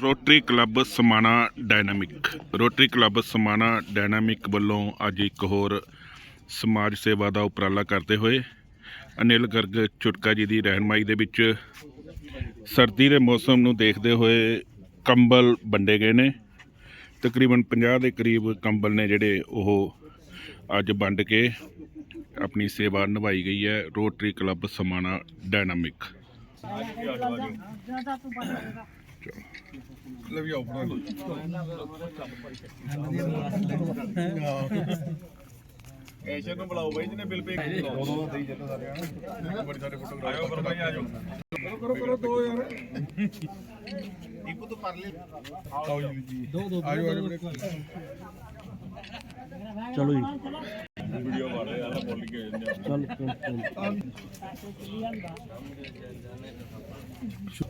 Rotary Club Samana Dynamic. Rotary Club Samana Dynamic ਵੱਲੋਂ ਅੱਜ ਇੱਕ ਹੋਰ ਸਮਾਜ ਸੇਵਾ ਦਾ ਉਪਰਾਲਾ ਕਰਦੇ ਹੋਏ ਅਨਿਲ ਗਰਗ ਚੁਟਕਾ ਜੀ ਦੀ ਰਹਿਨਮਾਈ ਦੇ ਵਿੱਚ ਸਰਦੀ ਦੇ ਮੌਸਮ ਨੂੰ ਦੇਖਦੇ ਹੋਏ ਕੰਬਲ ਵੰਡੇ ਗਏ ਨੇ। ਤਕਰੀਬਨ 50 ਦੇ ਕਰੀਬ ਕੰਬਲ ਨੇ ਜਿਹੜੇ ਉਹ ਅੱਜ ਵੰਡ ਕੇ ਆਪਣੀ ਸੇਵਾ ਨਿਭਾਈ ਗਈ ਹੈ ਰੋਟਰੀ ਕਲੱਬ ਸਮਾਣਾ ਡਾਇਨਾਮਿਕ। ਲਵੀ ਆਓ ਬਣਾ ਐਸ਼ਰ ਨੂੰ ਬੁਲਾਓ ਬਾਈ ਜਿਹਨੇ ਬਿੱਲ ਪੇ ਕੀਤਾ ਉਦੋਂ ਦੇਈ ਜਾਂਦਾ ਸਾਰੇ ਹਨਾ ਬੜੀ ਸਾਰੇ ਫੋਟੋਗ੍ਰਾਫਰ ਆਇਓ ਫਿਰ ਬਾਈ ਆਜੋ ਕਰੋ ਕਰੋ ਕਰੋ ਦੋ ਯਾਰ ਦੀਪੂ ਤੋਂ ਪਰ ਲੈ ਆਓ ਜੀ ਦੋ ਦੋ ਆਜੋ ਆਜੋ ਚਲੋ ਜੀ ਵੀਡੀਓ ਬਣ ਯਾਰ ਬੋਲ ਕੇ ਜਾਂਦੇ ਚੱਲ ਚੱਲ ਚੱਲ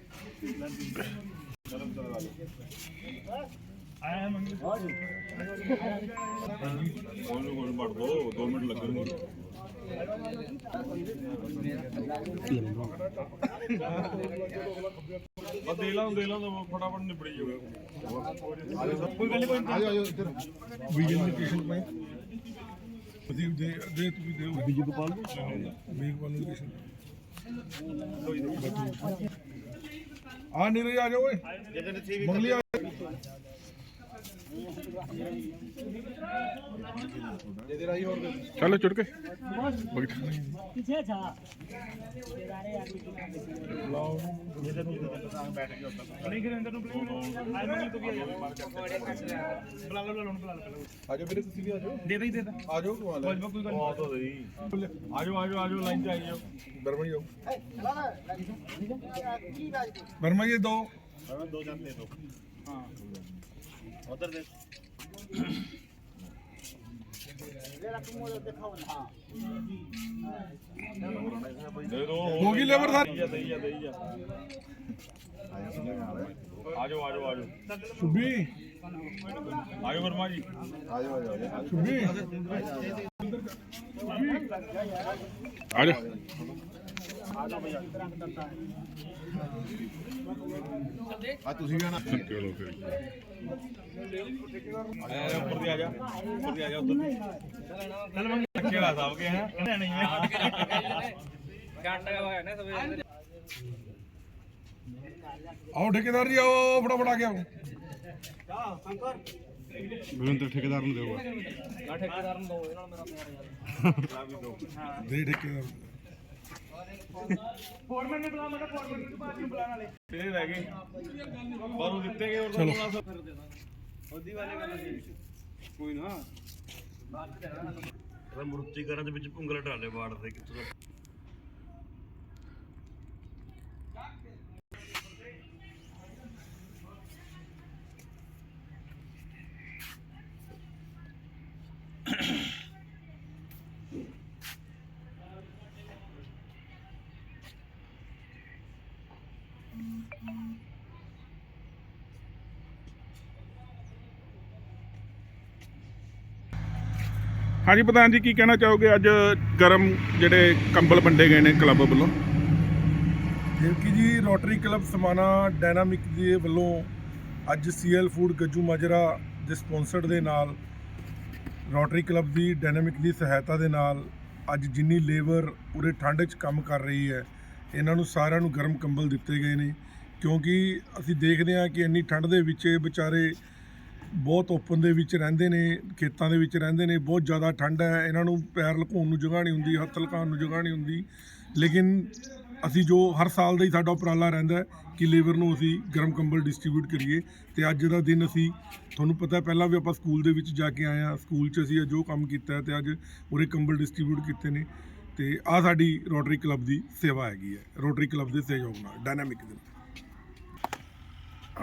ਕੋਲੇ ਜਾ ਕੰਮ ਅੰਦਰ ਨੇ ਲੱਤਾਂ ਟੁੱਟੀਆਂ ਵੀ ਮਾਰ ਜਾ ਰਹੇ ਦੁਬਾਰਾ ਫੇਰ ਆ ਜਾ ਕਿਤੇ ਜੋਰ ਇੱਕੋ ਗੱਲ ਸਿੰਘ ਲਈ ਮੈਂ ਬਣਾ ਲੂ ਖਿੱਚ ਉਹਨੂੰ ਕੋਲ ਵੜ ਦੋ 2 ਮਿੰਟ ਲੱਗਣਗੇ ਬਸ ਦੇ ਲਾਂ ਦੇ ਲਾਂ ਤਾਂ ਫਟਾਫਟ ਨਿਬੜੀ ਜਾਊਗਾ ਕੋਈ ਗੱਲ ਨਹੀਂ ਕੋਈ ਆਜੋ ਆਜੋ ਇੱਧਰ ਵੀਡੀਓ ਲੋਕੇਸ਼ਨ ਪੇ ਤੁਸੀਂ ਦੇ ਦੇ ਤੁਸੀਂ ਦੇ ਬੀਜੂ ਗੋਪਾਲ ਵੀਕ ਵਾਲ ਲੋਕੇਸ਼ਨ ਆ ਨੀਰਜ ਆ ਜਾਓ ਓਏ। ਮੰਗਲੀ ਆ ਚੱਲ ਚੁੜ ਕੇ ਪਿੱਛੇ ਜਾ ਨਹੀਂ ਗਰਿੰਦਰ ਨੂੰ ਬੁਲਾਉਣਾ ਆਲਮਨ ਤੂੰ ਵੀ ਆ ਜਾ ਬੁਲਾ ਲਓ ਲੋਨ ਬੁਲਾ ਲਓ ਆਜੋ ਵੀਰੇ ਤੁਸੀਂ ਵੀ ਆਜੋ ਦੇ ਦੇ ਦੇ ਆਜੋ ਕੋਈ ਗੱਲ ਨਹੀਂ ਕੋਈ ਗੱਲ ਨਹੀਂ ਆਜੋ ਆਜੋ ਆਜੋ ਆਜੋ ਲਾਈਨ ਚ ਆਈਓ ਬਰਮਾ ਜੀ ਆਓ ਬਰਮਾ ਜੀ ਦੋ ਦੋ ਜਾਨ ਦੇ ਦੋ ਹਾਂ ਉਧਰ ਦੇ। ਦੇ ਦੋ ਹੋ ਗਈ ਲੇਬਰ ਸਰ? ਦੇਈ ਜਾ ਦੇਈ ਜਾ ਆ ਜਾਓ ਆ। ਜਾਓ ਆ ਜਾਓ ਸੁਬੀ ਆ ਜਾਓ। ਵਰਮਾ ਜੀ ਆ ਜਾਓ ਆ ਜਾਓ ਸੁਬੀ ਆ ਜਾ। ਆ ਤੁਸੀਂ ਵੀ ਆਣਾ ਚਲੋ ਫਿਰ। ਆ ਜਾ ਉੱਪਰ ਦੀ ਆ ਜਾ ਉੱਪਰ ਦੀ ਆ ਜਾ ਉੱਧਰ ਦੀ ਚੱਲ ਮੰਗ ਰੱਖੇਗਾ ਸਾਹਿਬ ਕੇ ਹੈ ਨਹੀਂ ਆਓ ਠੇਕੇਦਾਰ ਜੀ ਆਓ ਫਟਾਫਟ ਆ ਕੇ ਆਓ ਗੁਰਿੰਦਰ ਠੇਕੇਦਾਰ ਨੂੰ। ਦੇਊਗਾ ਦੇ ਠੇਕੇਦਾਰ ਫੋਰਮੈਨ ਨੇ ਬੁਲਾ ਮੈਂ ਫੋਰਮੈਨ ਨੂੰ ਬਾਅਦ ਨੂੰ ਬੁਲਾਣ ਵਾਲੇ। ਤੇਰੇ ਰਹਿ ਗਏ। ਬਾਹਰੋਂ ਦਿੱਤੇ ਗਏ ਹੋਰ ਚਲੋ ਕੋਈ ਨਾ। ਮੂਰਤੀ ਕਰਨ ਦੇ ਵਿੱਚ ਭੁੰਗਲ ਢਾਲੇ ਵਾੜਦੇ ਕਿੱਥੋਂ ਹਾਂਜੀ ਪ੍ਰਧਾਨ ਜੀ, ਕੀ ਕਹਿਣਾ ਚਾਹੋਗੇ? ਅੱਜ ਗਰਮ ਜਿਹੜੇ ਕੰਬਲ ਵੰਡੇ ਗਏ ਨੇ ਕਲੱਬ ਵੱਲੋਂ। ਦੇਵਕੀ ਜੀ ਰੋਟਰੀ ਕਲੱਬ ਸਮਾਨਾ ਡਾਇਨਾਮਿਕ ਦੇ ਵੱਲੋਂ ਅੱਜ ਸੀਐਲ ਫੂਡ ਗੱਜੂ ਮਾਜਰਾ ਦੇ ਸਪਾਂਸਰਡ ਦੇ ਨਾਲ ਰੋਟਰੀ ਕਲੱਬ ਦੀ ਡਾਇਨਾਮਿਕ ਦੀ ਸਹਾਇਤਾ ਦੇ ਨਾਲ ਅੱਜ ਜਿੰਨੀ ਲੇਬਰ ਪੂਰੇ ਠੰਡ 'ਚ ਕੰਮ ਕਰ ਰਹੀ ਹੈ, ਇਹਨਾਂ ਨੂੰ ਸਾਰਿਆਂ ਨੂੰ ਗਰਮ ਕੰਬਲ ਦਿੱਤੇ ਗਏ ਨੇ। ਕਿਉਂਕਿ ਅਸੀਂ ਦੇਖਦੇ ਹਾਂ ਕਿ ਇੰਨੀ ਠੰਡ ਦੇ ਵਿੱਚ ਇਹ ਵਿਚਾਰੇ ਬਹੁਤ ਓਪਨ ਦੇ ਵਿੱਚ ਰਹਿੰਦੇ ਨੇ, ਖੇਤਾਂ ਦੇ ਵਿੱਚ ਰਹਿੰਦੇ ਨੇ, ਬਹੁਤ ਜ਼ਿਆਦਾ ਠੰਡ ਹੈ, ਇਹਨਾਂ ਨੂੰ ਪੈਰ ਲੁਕਾਉਣ ਨੂੰ ਜਗ੍ਹਾ ਨਹੀਂ ਹੁੰਦੀ, ਹੱਥ ਲੁਕਾਉਣ ਨੂੰ ਜਗ੍ਹਾ ਨਹੀਂ ਹੁੰਦੀ। ਲੇਕਿਨ ਅਸੀਂ ਜੋ ਹਰ ਸਾਲ ਦਾ ਹੀ ਸਾਡਾ ਉਪਰਾਲਾ ਰਹਿੰਦਾ ਕਿ ਲੇਬਰ ਨੂੰ ਅਸੀਂ ਗਰਮ ਕੰਬਲ ਡਿਸਟ੍ਰੀਬਿਊਟ ਕਰੀਏ ਤੇ ਅੱਜ ਦਾ ਦਿਨ ਅਸੀਂ, ਤੁਹਾਨੂੰ ਪਤਾ ਪਹਿਲਾਂ ਵੀ ਆਪਾਂ ਸਕੂਲ ਦੇ ਵਿੱਚ ਜਾ ਕੇ ਆਏ ਹਾਂ, ਸਕੂਲ 'ਚ ਅਸੀਂ ਜੋ ਕੰਮ ਕੀਤਾ ਹੈ ਤੇ ਅੱਜ ਉਰੇ ਕੰਬਲ ਡਿਸਟ੍ਰੀਬਿਊਟ ਕੀਤੇ ਨੇ ਤੇ ਆ ਸਾਡੀ ਰੋਟਰੀ ਕਲੱਬ ਦੀ ਸੇਵਾ ਹੈਗੀ ਹੈ, ਰੋਟਰੀ ਕਲੱਬ ਦੇ ਸਹਿਯੋਗ ਨਾਲ ਡਾਇਨਾਮਿਕ ਦੇ ਨਾਲ।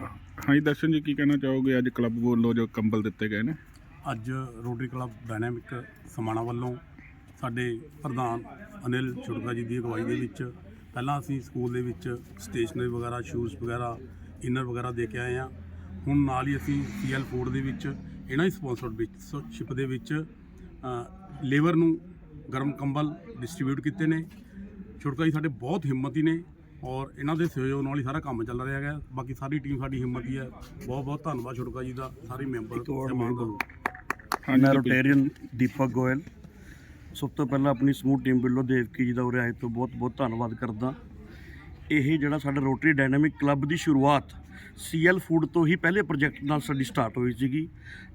ਹਾਂਜੀ ਦਰਸ਼ਨ ਜੀ, ਕੀ ਕਹਿਣਾ ਚਾਹੋਗੇ? ਅੱਜ ਕਲੱਬ ਵੱਲੋਂ ਜੋ ਕੰਬਲ ਦਿੱਤੇ ਗਏ ਨੇ। ਅੱਜ ਰੋਟਰੀ ਕਲੱਬ ਡਾਇਨਾਮਿਕ ਸਮਾਣਾ ਵੱਲੋਂ ਸਾਡੇ ਪ੍ਰਧਾਨ ਅਨਿਲ ਛੁਟਕਾ ਜੀ ਦੀ ਅਗਵਾਈ ਦੇ ਵਿੱਚ ਪਹਿਲਾਂ ਅਸੀਂ ਸਕੂਲ ਦੇ ਵਿੱਚ ਸਟੇਸ਼ਨਰੀ ਵਗੈਰਾ, ਸ਼ੂਜ਼ ਵਗੈਰਾ, ਇਨਰ ਵਗੈਰਾ ਦੇ ਕੇ ਆਏ ਹਾਂ। ਹੁਣ ਨਾਲ ਹੀ ਅਸੀਂ ਸੀਐਲ ਫੂਡ ਦੇ ਵਿੱਚ ਇਹਨਾਂ ਹੀ ਸਪਾਂਸਰਡ ਵਿੱਚ ਸ਼ਿਪ ਦੇ ਵਿੱਚ ਲੇਬਰ ਨੂੰ ਗਰਮ ਕੰਬਲ ਡਿਸਟ੍ਰੀਬਿਊਟ ਕੀਤੇ ਨੇ। ਛੁਟਕਾ ਜੀ, ਸਾਡੇ ਬਹੁਤ ਹਿੰਮਤੀ ਨੇ। ਔਰ ਇਹਨਾਂ ਦੇ ਸਹਿਯੋਗ ਨਾਲ ਹੀ ਸਾਰਾ ਕੰਮ ਚੱਲ ਰਿਹਾ ਹੈ ਬਾਕੀ ਸਾਰੀ ਟੀਮ ਸਾਡੀ ਹਿੰਮਤੀ ਹੈ ਬਹੁਤ ਬਹੁਤ ਧੰਨਵਾਦ ਛੁਟਕਾ ਜੀ ਦਾ ਸਾਰੇ ਮੈਂਬਰ ਦਾ। ਹਾਂਜੀ ਮੈਂ ਰੋਟੇਰੀਅਨ ਦੀਪਕ ਗੋਇਲ। ਸਭ ਤੋਂ ਪਹਿਲਾਂ ਆਪਣੀ ਸਮੂਹ ਟੀਮ ਵੱਲੋਂ ਦੇਵਕੀ ਜੀ ਦਾ ਉਰੇ ਆਏ ਤੋਂ ਬਹੁਤ ਬਹੁਤ ਧੰਨਵਾਦ ਕਰਦਾ। ਇਹ ਜਿਹੜਾ ਸਾਡਾ ਰੋਟਰੀ ਡਾਇਨਾਮਿਕ ਕਲੱਬ ਦੀ ਸ਼ੁਰੂਆਤ ਸੀਐਲ ਫੂਡ ਤੋਂ ਹੀ ਪਹਿਲੇ ਪ੍ਰੋਜੈਕਟ ਨਾਲ ਸਾਡੀ ਸਟਾਰਟ ਹੋਈ ਸੀਗੀ।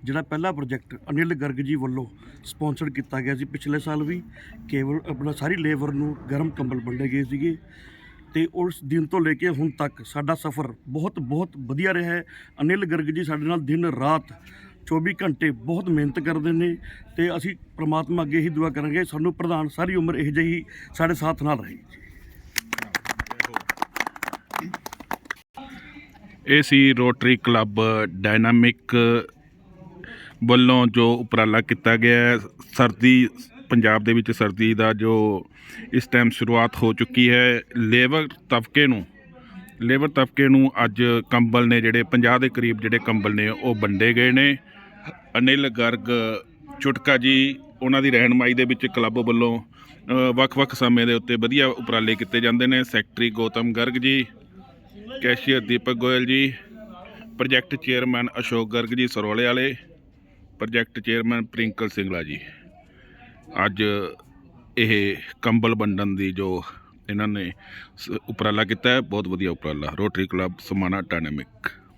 ਜਿਹੜਾ ਪਹਿਲਾ ਪ੍ਰੋਜੈਕਟ ਅਨਿਲ ਗਰਗ ਜੀ ਵੱਲੋਂ ਸਪਾਂਸਰ ਕੀਤਾ ਗਿਆ ਸੀ ਪਿਛਲੇ ਸਾਲ ਵੀ। ਕੇਵਲ ਆਪਣਾ ਸਾਰੀ ਲੇਬਰ ਨੂੰ ਗਰਮ ਕੰਬਲ ਵੰਡੇ ਗਏ ਸੀਗੇ। ਤੇ ਉਸ ਦਿਨ ਤੋਂ ਲੈ ਕੇ ਹੁਣ ਤੱਕ ਸਾਡਾ ਸਫ਼ਰ ਬਹੁਤ ਬਹੁਤ ਵਧੀਆ ਰਿਹਾ ਹੈ। ਅਨਿਲ ਗਰਗ ਜੀ ਸਾਡੇ ਨਾਲ ਦਿਨ ਰਾਤ 24 ਘੰਟੇ ਬਹੁਤ ਮਿਹਨਤ ਕਰਦੇ ਨੇ ਤੇ ਅਸੀਂ ਪ੍ਰਮਾਤਮਾ ਅੱਗੇ ਹੀ ਦੁਆ ਕਰਾਂਗੇ। ਸਾਨੂੰ ਪ੍ਰਧਾਨ ਸਾਰੀ ਉਮਰ ਇਹ ਜਿਹੀ ਸਾਡੇ ਸਾਥ ਨਾਲ ਰਹੇ। ਇਹ ਸੀ ਰੋਟਰੀ ਕਲੱਬ ਡਾਇਨਾਮਿਕ ਵੱਲੋਂ ਜੋ ਉਪਰਾਲਾ ਕੀਤਾ ਗਿਆ ਸਰਦੀ ਪੰਜਾਬ ਦੇ ਵਿੱਚ ਸਰਦੀ ਦਾ ਜੋ ਇਸ ਟਾਈਮ ਸ਼ੁਰੂਆਤ ਹੋ ਚੁੱਕੀ ਹੈ, ਲੇਬਰ ਤਬਕੇ ਨੂੰ, ਲੇਬਰ ਤਬਕੇ ਨੂੰ ਅੱਜ ਕੰਬਲ ਨੇ ਜਿਹੜੇ 50 ਦੇ ਕਰੀਬ ਜਿਹੜੇ ਕੰਬਲ ਨੇ ਉਹ ਵੰਡੇ ਗਏ ਨੇ। ਅਨਿਲ ਗਰਗ, ਚੁਟਕਾ ਜੀ, ਉਹਨਾਂ ਦੀ ਰਹਿਨਮਾਈ ਦੇ ਵਿੱਚ ਕਲੱਬ ਵੱਲੋਂ ਵੱਖ-ਵੱਖ ਸਮੇਂ ਦੇ ਉੱਤੇ ਵਧੀਆ ਉਪਰਾਲੇ ਕੀਤੇ ਜਾਂਦੇ ਨੇ। ਸੈਕਟਰੀ ਗੌਤਮ ਗਰਗ ਜੀ, ਕੈਸ਼ੀਅਰ ਦੀਪਕ ਗੋਇਲ ਜੀ, ਪ੍ਰੋਜੈਕਟ ਚੇਅਰਮੈਨ ਅਸ਼ੋਕ ਗਰਗ ਜੀ, ਸਰੋਲੇ ਵਾਲੇ, ਪ੍ਰੋਜੈਕਟ ਚੇਅਰਮੈਨ ਪ੍ਰਿੰਕਲ ਸਿੰਗਲਾ ਜੀ। ਅੱਜ ਇਹ ਕੰਬਲ ਵੰਡਣ ਦੀ ਜੋ ਇਹਨਾਂ ਨੇ ਸ- ਉਪਰਾਲਾ ਕੀਤਾ ਹੈ, ਬਹੁਤ ਵਧੀਆ ਉਪਰਾਲਾ। Rotary club Samana dynamic